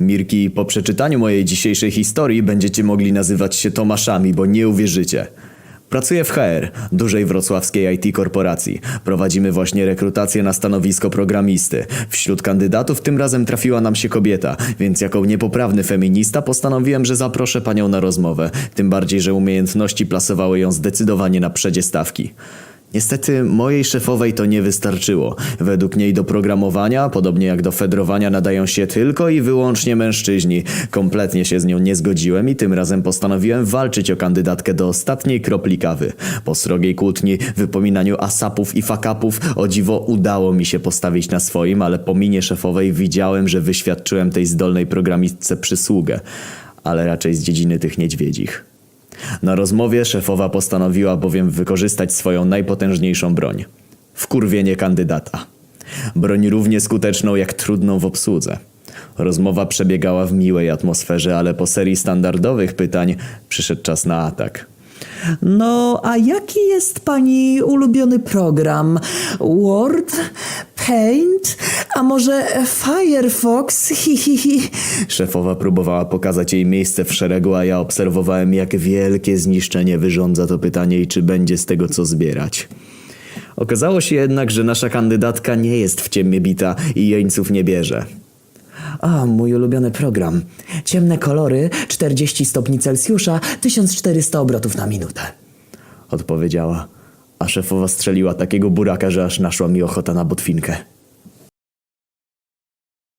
Mirki, po przeczytaniu mojej dzisiejszej historii będziecie mogli nazywać się Tomaszami, bo nie uwierzycie. Pracuję w HR, dużej wrocławskiej IT korporacji. Prowadzimy właśnie rekrutację na stanowisko programisty. Wśród kandydatów tym razem trafiła nam się kobieta, więc jako niepoprawny feminista postanowiłem, że zaproszę panią na rozmowę. Tym bardziej, że umiejętności plasowały ją zdecydowanie na przedzie stawki. Niestety mojej szefowej to nie wystarczyło. Według niej do programowania, podobnie jak do fedrowania, nadają się tylko i wyłącznie mężczyźni. Kompletnie się z nią nie zgodziłem i tym razem postanowiłem walczyć o kandydatkę do ostatniej kropli kawy. Po srogiej kłótni, wypominaniu asapów i fakapów, o dziwo udało mi się postawić na swoim, ale po minie szefowej widziałem, że wyświadczyłem tej zdolnej programistce przysługę. Ale raczej z dziedziny tych niedźwiedzich. Na rozmowie szefowa postanowiła bowiem wykorzystać swoją najpotężniejszą broń wkurwienie kandydata. Broń równie skuteczną jak trudną w obsłudze. Rozmowa przebiegała w miłej atmosferze, ale po serii standardowych pytań przyszedł czas na atak. No, a jaki jest pani ulubiony program? Word? Paint? A może Firefox? Hi, hi, hi. Szefowa próbowała pokazać jej miejsce w szeregu, a ja obserwowałem, jak wielkie zniszczenie wyrządza to pytanie i czy będzie z tego co zbierać. Okazało się jednak, że nasza kandydatka nie jest w ciemnie bita i jeńców nie bierze. A, mój ulubiony program. Ciemne kolory, 40 stopni Celsjusza, 1400 obrotów na minutę. Odpowiedziała, a szefowa strzeliła takiego buraka, że aż naszła mi ochota na botwinkę.